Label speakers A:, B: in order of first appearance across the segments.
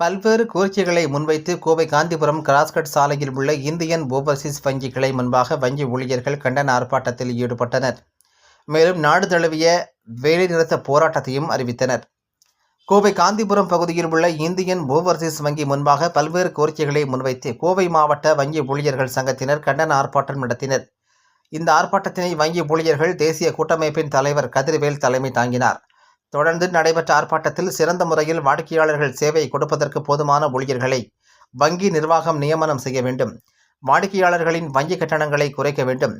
A: பல்வேறு கோரிக்கைகளை முன்வைத்து கோவை காந்திபுரம் கிராஸ்கட் சாலையில் உள்ள இந்தியன் ஓவர்சீஸ் வங்கி கிளை முன்பாக வங்கி ஊழியர்கள் கண்டன ஆர்ப்பாட்டத்தில் ஈடுபட்டனர். மேலும் நாடு தழுவிய வேலைநிறுத்த போராட்டத்தையும் அறிவித்தனர். கோவை காந்திபுரம் பகுதியில் உள்ள இந்தியன் ஓவர்சீஸ் வங்கி முன்பாக பல்வேறு கோரிக்கைகளை முன்வைத்து கோவை மாவட்ட வங்கி ஊழியர்கள் சங்கத்தினர் கண்டன ஆர்ப்பாட்டம் நடத்தினர். இந்த ஆர்ப்பாட்டத்தினை வங்கி ஊழியர்கள் தேசிய கூட்டமைப்பின் தலைவர் கதிர்வேல் தலைமை தாங்கினார். தொடர்ந்து நடைபெற்ற ஆர்ப்பாட்டத்தில் சிறந்த முறையில் வாடிக்கையாளர்கள் சேவை கொடுப்பதற்கு போதுமான ஊழியர்களை வங்கி நிர்வாகம் நியமனம் செய்ய வேண்டும். வாடிக்கையாளர்களின் வங்கி கட்டணங்களை குறைக்க வேண்டும்.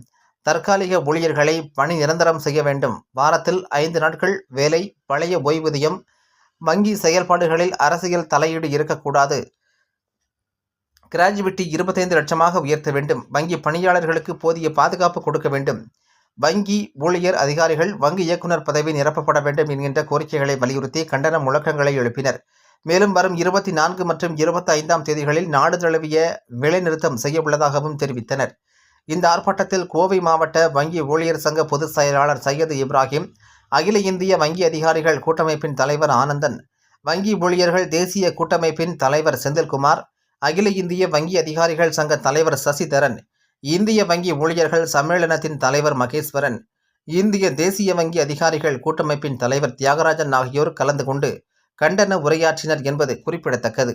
A: தற்காலிக ஊழியர்களை பணி நிரந்தரம் செய்ய வேண்டும். வாரத்தில் ஐந்து நாட்கள் வேலை பழைய ஓய்வூதியம் வங்கி செயல்பாடுகளில் அரசியல் தலையீடு இருக்கக்கூடாது. கிராஜுவிட்டி இருபத்தைந்து லட்சமாக உயர்த்த வேண்டும். வங்கி பணியாளர்களுக்கு போதிய பாதுகாப்பு கொடுக்க வேண்டும். வங்கி ஊழியர் அதிகாரிகள் வங்கி இயக்குனர் பதவி நிரப்பப்பட வேண்டும் என்கின்ற கோரிக்கைகளை வலியுறுத்தி கண்டன முழக்கங்களை எழுப்பினர். மேலும் வரும் இருபத்தி நான்கு மற்றும் இருபத்தி ஐந்தாம் தேதிகளில் நாடு தழுவிய வேலைநிறுத்தம் செய்யவுள்ளதாகவும் தெரிவித்தனர். இந்த ஆர்ப்பாட்டத்தில் கோவை மாவட்ட வங்கி ஊழியர் சங்க பொதுச் செயலாளர் சையது இப்ராஹிம் அகில இந்திய வங்கி அதிகாரிகள் கூட்டமைப்பின் தலைவர் ஆனந்தன் வங்கி ஊழியர்கள் தேசிய கூட்டமைப்பின் தலைவர் செந்தில்குமார் அகில இந்திய வங்கி அதிகாரிகள் சங்க தலைவர் சசிதரன் இந்திய வங்கி ஊழியர்கள் சம்மேளனத்தின் தலைவர் மகேஸ்வரன் இந்திய தேசிய வங்கி அதிகாரிகள் கூட்டமைப்பின் தலைவர் தியாகராஜன் ஆகியோர் கலந்து கொண்டு கண்டன உரையாற்றினர் என்பது குறிப்பிடத்தக்கது.